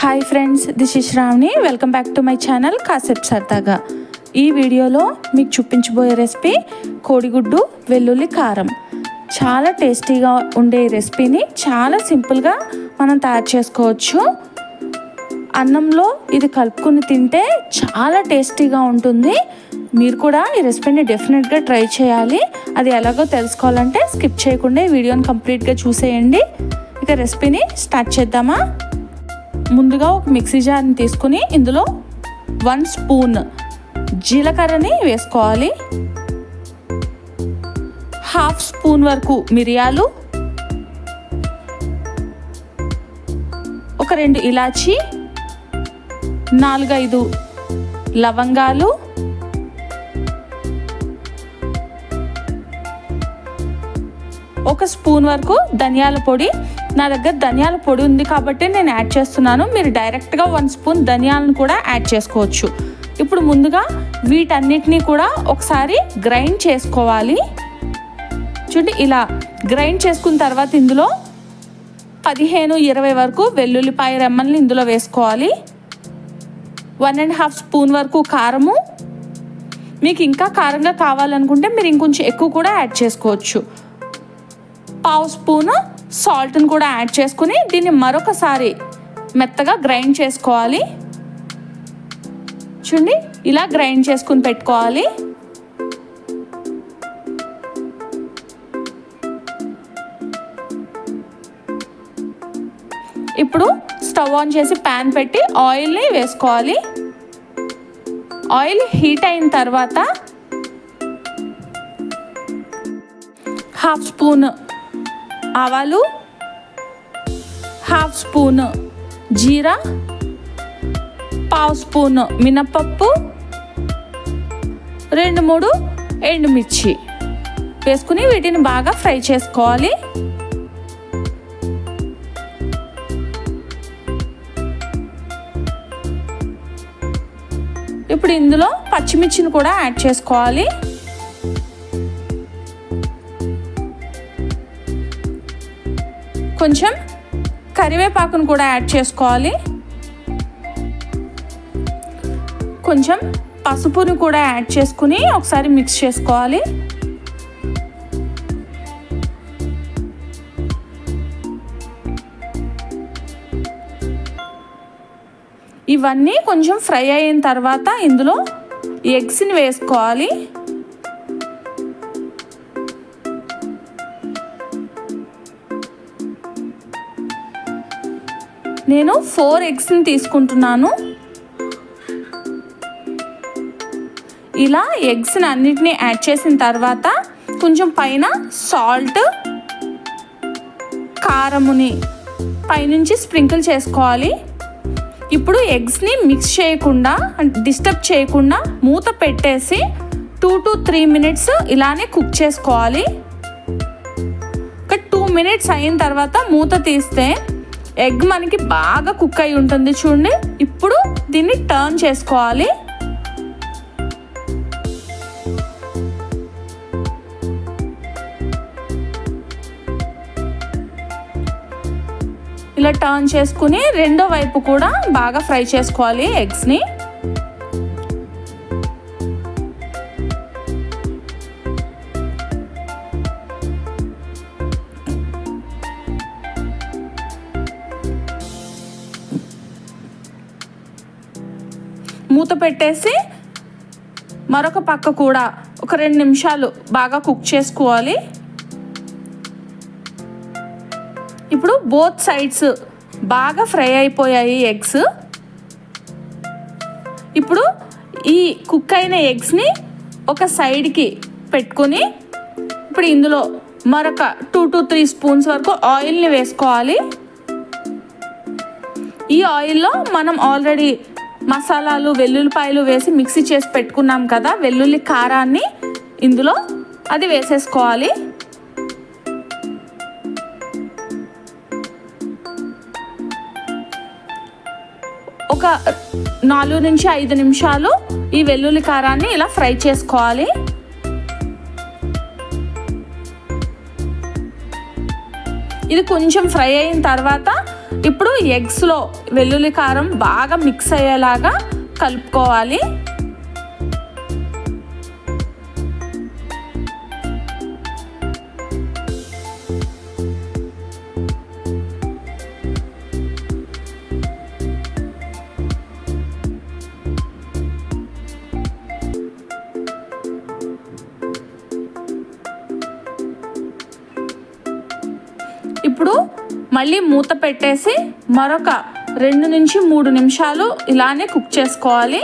Hi friends this is Shravani welcome back to my channel కాసేపు సరదాగా ఈ వీడియోలో మీకు చూపించబోయే రెసిపీ కోడిగుడ్డు వెల్లుల్లి కారం. చాలా టేస్టీగా ఉండే ఈ రెసిపీని చాలా సింపుల్గా మనం తయారు చేసుకోవచ్చు. అన్నంలో ఇది కలుపుకుని తింటే చాలా టేస్టీగా ఉంటుంది. మీరు కూడా ఈ రెసిపీని డెఫినెట్గా ట్రై చేయాలి. అది ఎలాగో తెలుసుకోవాలంటే స్కిప్ చేయకుండా ఈ వీడియోని కంప్లీట్గా చూసేయండి. ఇక రెసిపీని స్టార్ట్ చేద్దామా? ముందుగా ఒక మిక్సీ జార్ని తీసుకుని ఇందులో వన్ స్పూన్ జీలకర్రని వేసుకోవాలి. హాఫ్ స్పూన్ వరకు మిరియాలు. ఒక రెండు ఇలాచి. నాలుగైదు లవంగాలు. ఒక స్పూన్ వరకు ధనియాల పొడి నా దగ్గర ధనియాల పొడి ఉంది కాబట్టి నేను యాడ్ చేస్తున్నాను. మీరు డైరెక్ట్గా వన్ స్పూన్ ధనియాలను కూడా యాడ్ చేసుకోవచ్చు. ఇప్పుడు ముందుగా వీటన్నిటినీ కూడా ఒకసారి గ్రైండ్ చేసుకోవాలి. చూడండి ఇలా గ్రైండ్ చేసుకున్న తర్వాత ఇందులో పదిహేను ఇరవై వరకు వెల్లుల్లిపాయ రెమ్మల్ని ఇందులో వేసుకోవాలి. వన్ అండ్ హాఫ్ స్పూన్ వరకు కారము. మీకు ఇంకా కారంగా కావాలనుకుంటే మీరు ఇంకొంచెం ఎక్కువ కూడా యాడ్ చేసుకోవచ్చు. పావు స్పూన్ సాల్ట్ని కూడా యాడ్ చేసుకుని దీన్ని మరొకసారి మెత్తగా గ్రైండ్ చేసుకోవాలి. చూడండి ఇలా గ్రైండ్ చేసుకుని పెట్టుకోవాలి. ఇప్పుడు స్టవ్ ఆన్ చేసి ప్యాన్ పెట్టి ఆయిల్ని వేసుకోవాలి. ఆయిల్ హీట్ అయిన తర్వాత హాఫ్ స్పూన్ ఆవాలు హాఫ్ స్పూన్ జీరా పావు స్పూన్ మినపప్పు రెండు మూడు ఎండుమిర్చి వేసుకుని వీటిని బాగా ఫ్రై చేసుకోవాలి. ఇప్పుడు ఇందులో పచ్చిమిర్చిని కూడా యాడ్ చేసుకోవాలి. కొంచెం కరివేపాకును కూడా యాడ్ చేసుకోవాలి. కొంచెం పసుపును కూడా యాడ్ చేసుకుని ఒకసారి మిక్స్ చేసుకోవాలి. ఇవన్నీ కొంచెం ఫ్రై అయిన తర్వాత ఇందులో ఎగ్స్ని వేసుకోవాలి. నేను ఫోర్ ఎగ్స్ని తీసుకుంటున్నాను. ఇలా ఎగ్స్ని అన్నిటినీ యాడ్ చేసిన తర్వాత కొంచెం పైన సాల్ట్ కారముని పైనుంచి స్ప్రింకిల్ చేసుకోవాలి. ఇప్పుడు ఎగ్స్ని మిక్స్ చేయకుండా డిస్టర్బ్ చేయకుండా మూత పెట్టేసి టూ టు త్రీ మినిట్స్ ఇలానే కుక్ చేసుకోవాలి. ఒక టూ మినిట్స్ అయిన తర్వాత మూత తీస్తే ఎగ్ మనకి బాగా కుక్ అయి ఉంటుంది చూడండి. ఇప్పుడు దీన్ని టర్న్ చేసుకోవాలి. ఇలా టర్న్ చేసుకుని రెండో వైపు కూడా బాగా ఫ్రై చేసుకోవాలి ఎగ్స్ని. మూత పెట్టేసి మరొక పక్క కూడా ఒక రెండు నిమిషాలు బాగా కుక్ చేసుకోవాలి. ఇప్పుడు బోత్ సైడ్స్ బాగా ఫ్రై అయిపోయాయి ఎగ్స్. ఇప్పుడు ఈ కుక్ అయిన ఎగ్స్ని ఒక సైడ్కి పెట్టుకొని ఇప్పుడు ఇందులో మరొక టూ టు త్రీ స్పూన్స్ వరకు ఆయిల్ని వేసుకోవాలి. ఈ ఆయిల్లో మనం ఆల్రెడీ మసాలాలు వెల్లుల్లిపాయలు వేసి మిక్సీ చేసి పెట్టుకున్నాం కదా వెల్లుల్లి కారాన్ని ఇందులో అది వేసేసుకోవాలి. ఒక నాలుగు నుంచి ఐదు నిమిషాలు ఈ వెల్లుల్లి కారాన్ని ఇలా ఫ్రై చేసుకోవాలి. ఇది కొంచెం ఫ్రై అయిన తర్వాత ఇప్పుడు ఎగ్స్లో వెల్లుల్లి కారం బాగా మిక్స్ అయ్యేలాగా కలుపుకోవాలి. ఇప్పుడు మళ్ళీ మూత పెట్టేసి మరొక రెండు నుంచి మూడు నిమిషాలు ఇలానే కుక్ చేసుకోవాలి.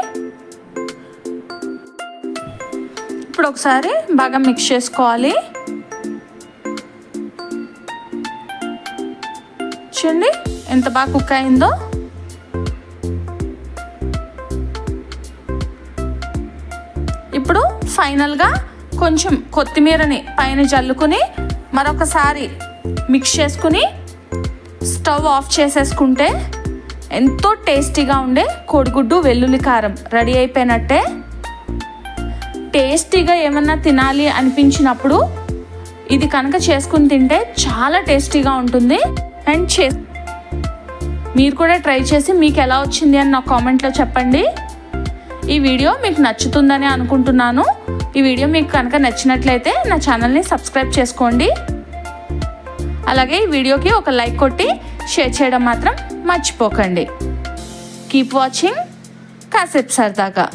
ఇప్పుడు ఒకసారి బాగా మిక్స్ చేసుకోవాలి. చూడండి ఎంత బాగా కుక్ అయిందో. ఇప్పుడు ఫైనల్గా కొంచెం కొత్తిమీరని పైన జల్లుకుని మరొకసారి మిక్స్ చేసుకుని స్టవ్ ఆఫ్ చేసేసుకుంటే ఎంతో టేస్టీగా ఉండే కోడిగుడ్డు వెల్లుల్లి కారం రెడీ అయిపోయినట్టే. టేస్టీగా ఏమన్నా తినాలి అనిపించినప్పుడు ఇది కనుక చేసుకుని తింటే చాలా టేస్టీగా ఉంటుంది. అండ్ చే మీరు కూడా ట్రై చేసి మీకు ఎలా వచ్చింది అని నా కామెంట్లో చెప్పండి. ఈ వీడియో మీకు నచ్చుతుందని అనుకుంటున్నాను. ఈ వీడియో మీకు కనుక నచ్చినట్లయితే నా ఛానల్ని సబ్స్క్రైబ్ చేసుకోండి. అలాగే ఈ వీడియోకి ఒక లైక్ కొట్టి షేర్ చేయడం మాత్రం మర్చిపోకండి. Keep watching. కాసేపు సరదాగా.